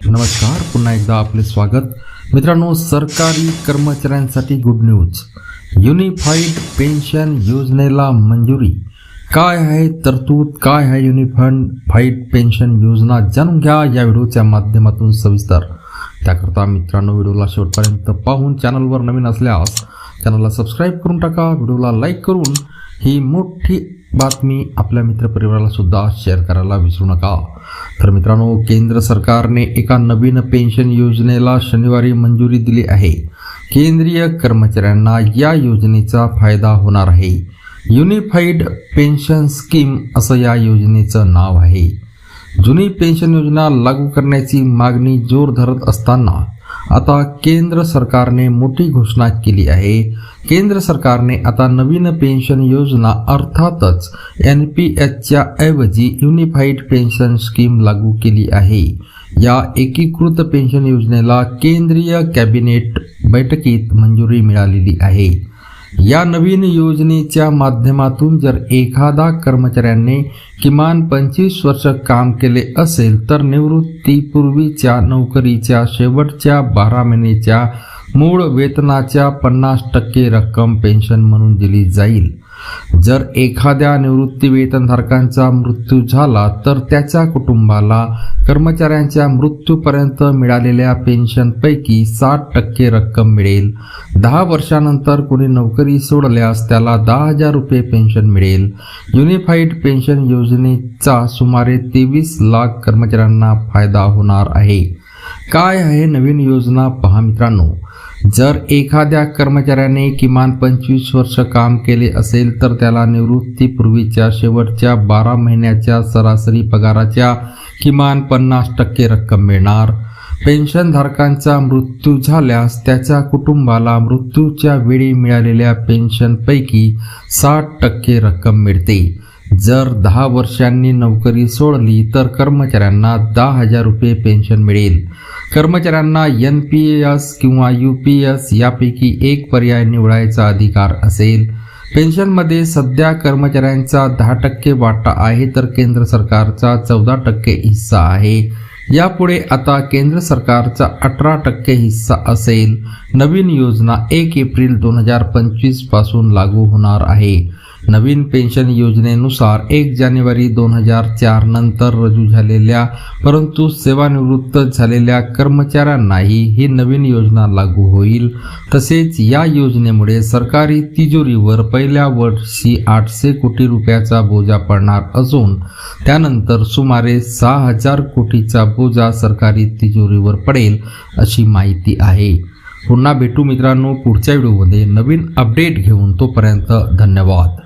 नमस्कार पुन्हा एकदा आपले स्वागत. मित्रांनो सरकारी कर्मचाऱ्यांसाठी गुड न्यूज युनिफाईड पेन्शन योजनेला मंजुरी. काय आहे तरतूद? काय आहे युनिफाईड फाईड पेन्शन योजना? जाणून घ्या या व्हिडिओच्या माध्यमातून सविस्तर. त्याकरता मित्रांनो व्हिडिओला शेवटपर्यंत पाहून चॅनलवर नवीन असल्यास चॅनलला सबस्क्राईब करून टाका. व्हिडिओला लाईक करून ही मोठी बातमी आपल्या मित्रपरिवाराला सुद्धा शेअर करायला विसरू नका. तर मित्रांनो केंद्र सरकारने एका नवीन पेन्शन योजनेला शनिवारी मंजुरी दिली आहे. केंद्रीय कर्मचाऱ्यांना या योजनेचा फायदा होणार आहे. युनिफाईड पेन्शन स्कीम असं या योजनेचं नाव आहे. जुनी पेन्शन योजना लागू करण्याची मागणी जोर धरत असताना आता केंद्र सरकारने मोठी घोषणा केली आहे. केंद्र सरकारने आता नवीन पेन्शन योजना अर्थातच एन पी एचच्या ऐवजी युनिफाईड पेन्शन स्कीम लागू केली आहे. या एकीकृत पेन्शन योजनेला केंद्रीय कॅबिनेट बैठकीत मंजुरी मिळालेली आहे. या नवीन योजनेच्या माध्यमातून जर एखादा कर्मचाऱ्याने किमान पंचवीस वर्ष काम केले असेल तर निवृत्तीपूर्वीच्या नोकरीच्या शेवटच्या बारा महिन्याच्या मूळ वेतनाच्या पन्नास टक्के रक्कम पेन्शन म्हणून दिली जाईल. जर एखाद्या निवृत्तीवेतनधारकांचा मृत्यू झाला तर त्याच्या कुटुंबाला कर्मचाऱ्यांच्या मृत्यूपर्यंत मिळालेल्या पेन्शनपैकी साठ टक्के रक्कम मिळेल. दहा वर्षानंतर कोणी नोकरी सोडल्यास त्याला दहा हजार रुपये पेन्शन मिळेल. युनिफाईड पेन्शन योजनेचा सुमारे तेवीस लाख कर्मचाऱ्यांना फायदा होणार आहे. काय आहे नवीन योजना पहा मित्रांनो. जर एखाद्या कर्मचाऱ्याने किमान पंचवीस वर्ष काम केले असेल तर त्याला निवृत्तीपूर्वीच्या शेवटच्या बारा महिन्याच्या सरासरी पगाराच्या किमान पन्नास टक्के रक्कम मिळणार. पेन्शनधारकांचा मृत्यू झाल्यास त्याच्या कुटुंबाला मृत्यूच्या वेळी मिळालेल्या पेन्शनपैकी साठ टक्के रक्कम मिळते. जर दहा वर्षांनी नोकरी सोडली तर कर्मचाऱ्यांना दहा हजार रुपये पेन्शन मिळेल. कर्मचाऱ्यांना एन पी एस किंवा यू पी एस यापैकी एक पर्याय निवडायचा अधिकार असेल. पेन्शनमध्ये सध्या कर्मचाऱ्यांचा दहा टक्के वाटा आहे तर केंद्र सरकारचा चौदा टक्के हिस्सा आहे. यापुढे आता केंद्र सरकारचा अठरा टक्के हिस्सा असेल. नवीन योजना एक एप्रिल दोन हजार पंचवीसपासून लागू होणार आहे. नवीन पेन्शन योजनेनुसार एक जानेवारी दोन हजार चार नंतर रजू झालेल्या परंतु सेवानिवृत्त झालेल्या कर्मचाऱ्यांनाही ही नवीन योजना लागू होईल. तसेच या योजनेमुळे सरकारी तिजोरीवर पहिल्या वर्षी आठशे कोटी रुपयाचा बोजा पडणार असून त्यानंतर सुमारे सहा हजार कोटीचा बोजा सरकारी तिजोरीवर पडेल अशी माहिती आहे. पुन्हा भेटू मित्रांनो पुढच्या व्हिडिओमध्ये नवीन अपडेट घेऊन तोपर्यंत धन्यवाद.